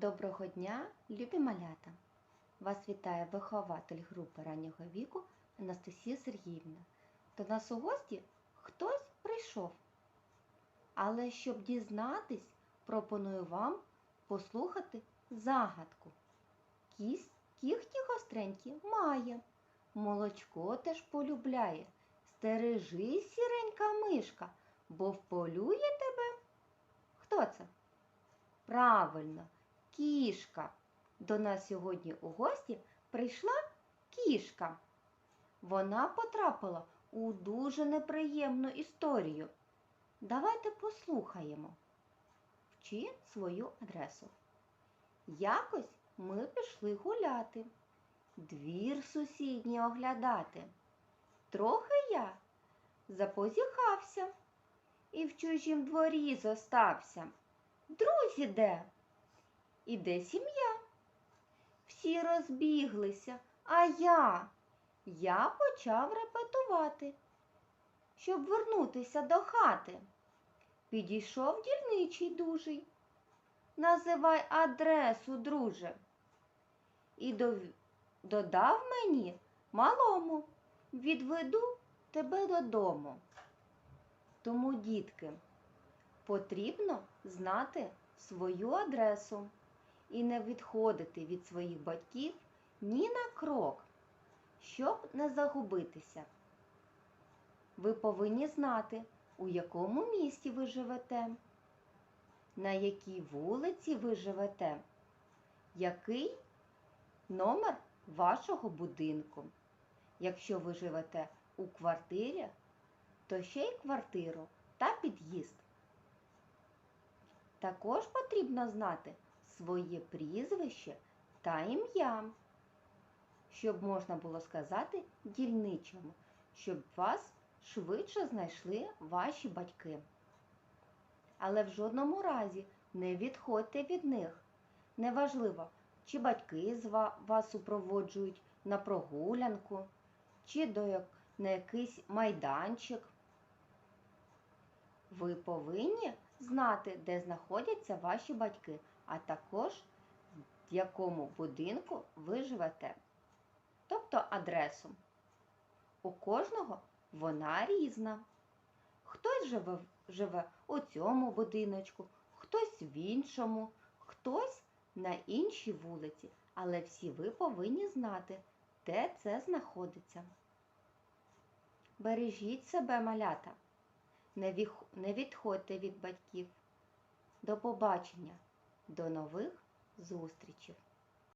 Доброго дня, любі малята! Вас вітає вихователь групи раннього віку Анастасія Сергіївна. До нас у гості хтось прийшов. Але щоб дізнатись, пропоную вам послухати загадку. Кість, кіхті гостренькі має, молочко теж полюбляє. Стережи, сіренька мишка, бо вполює тебе. Хто це? Правильно, кішка. До нас сьогодні у гості прийшла кішка. Вона потрапила у дуже неприємну історію. Давайте послухаємо. Вчи свою адресу. Якось ми пішли гуляти, двір сусідній оглядати. Трохи я запозіхався і в чужім дворі зостався. Друзі де? І де сім'я? Всі розбіглися, а я. Я почав репетувати, щоб вернутися до хати. Підійшов дільничий дужий. Називай адресу, друже. І дов- додав мені малому, відведу тебе додому. Тому, дітки, потрібно знати свою адресу і не відходити від своїх батьків ні на крок, щоб не загубитися. Ви повинні знати, у якому місті ви живете, на якій вулиці ви живете, який номер вашого будинку. Якщо ви живете у квартирі, то ще й квартиру та під'їзд. Також потрібно знати своє прізвище та ім'я, щоб можна було сказати дільничому, щоб вас швидше знайшли ваші батьки. Але в жодному разі не відходьте від них. Неважливо, чи батьки вас супроводжують на прогулянку, чи до на якийсь майданчик. Ви повинні знати, де знаходяться ваші батьки, а також в якому будинку ви живете, тобто адресу. У кожного вона різна. Хтось живе, живе у цьому будиночку, хтось в іншому, хтось на іншій вулиці, але всі ви повинні знати, де це знаходиться. Бережіть себе, малята. Не відходьте від батьків. До побачення, до нових зустрічей!